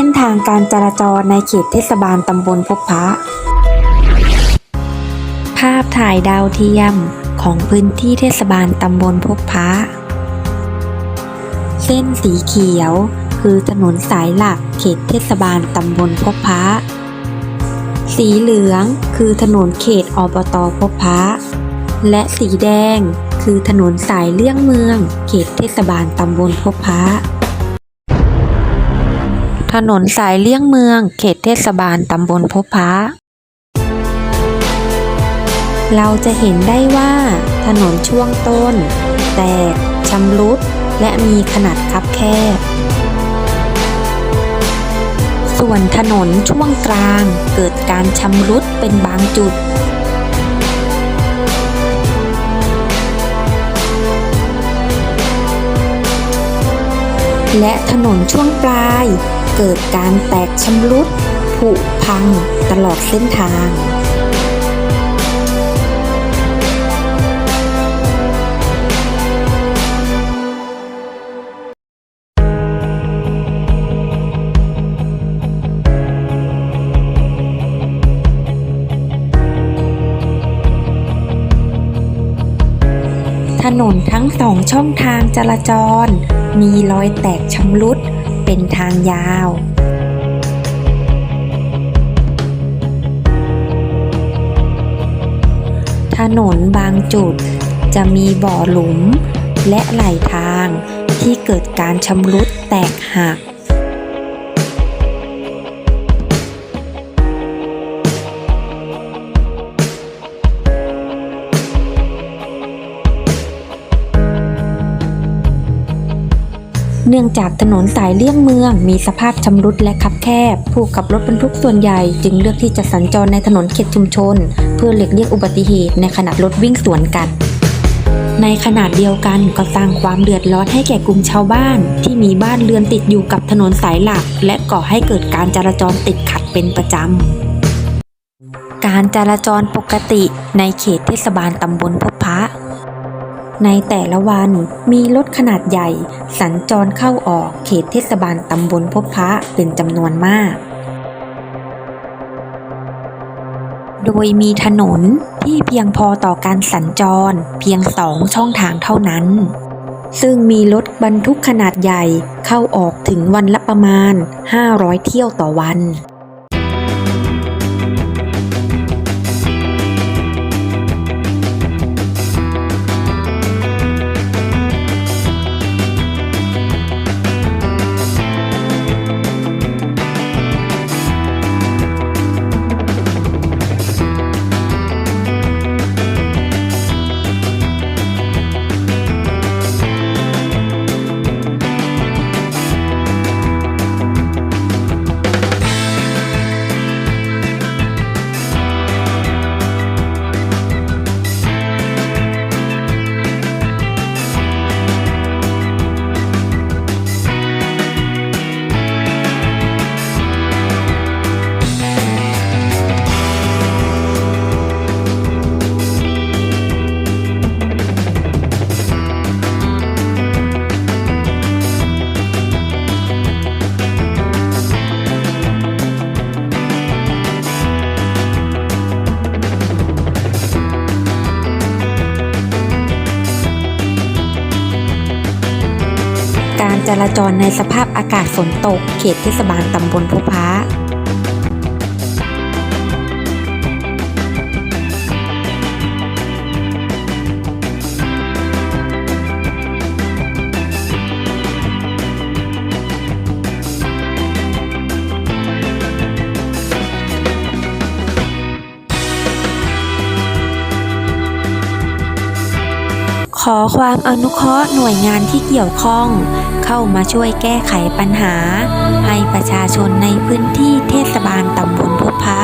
ส้นทางการจราจรในเขตเทศบาลตำบลพบพระ ภาพถ่ายดาวเทียมของพื้นที่เทศบาลตำบลพบพระเส้นสีเขียวคือถนนสายหลักเขตเทศบาลตำบลพบพระสีเหลืองคือถนนเขตอบตพบพระและสีแดงคือถนนสายเลี่ยงเมือง เขตเทศบาลตำบลพบพระ ถนนสายเลี่ยงเมือง เขตเทศบาลตำบลพบพระเราจะเห็นได้ว่า ถนนช่วงต้น แตกชำรุด และมีขนาดคับแคบ ส่วนถนนช่วงกลางเกิดการชำรุดเป็นบางจุดและถนนช่วงปลาย เกิดการแตกชำรุดผุพังตลอดเส้นทางถนนทั้งสองช่องทางจราจร มีรอยแตกชำรุด เป็นทางยาวถนนบางจุดจะมีบ่อหลุมและไหลทางที่เกิดการชำรุดแตกหัก เนื่องจากถนนสายเลี่ยงเมือง มีสภาพชำรุดและคับแคบ ผู้ขับรถบรรทุกส่วนใหญ่จึงเลือกที่จะสัญจรในถนนเขตชุมชน เพื่อหลีกเลี่ยงอุบัติเหตุในขณะรถวิ่งสวนกันในขณะเดียวกันก็สร้างความเดือดร้อนให้แก่กลุ่มชาวบ้าน ที่มีบ้านเรือนติดอยู่กับถนนสายหลัก และก่อให้เกิดการจราจรติดขัดเป็นประจำ การจราจรปกติในเขตเทศบาลตำบลพบพระ ในแต่ละวันมีรถขนาดใหญ่ สัญจรเข้าออกเขตเทศบาลตำบลพบพระเป็นจำนวนมาก โดยมีถนนที่เพียงพอต่อการสัญจรเพียงสองช่องทางเท่านั้น ซึ่งมีรถบรรทุกขนาดใหญ่เข้าออกถึงวันละประมาณ 500 เที่ยวต่อวัน การจราจรในสภาพอากาศฝนตก เขตเทศบาลตำบลพุพะ ขอความอนุเคราะห์หน่วยงานที่เกี่ยวข้อง เข้ามาช่วยแก้ไขปัญหา ให้ประชาชนในพื้นที่เทศบาลตำบลพุพะ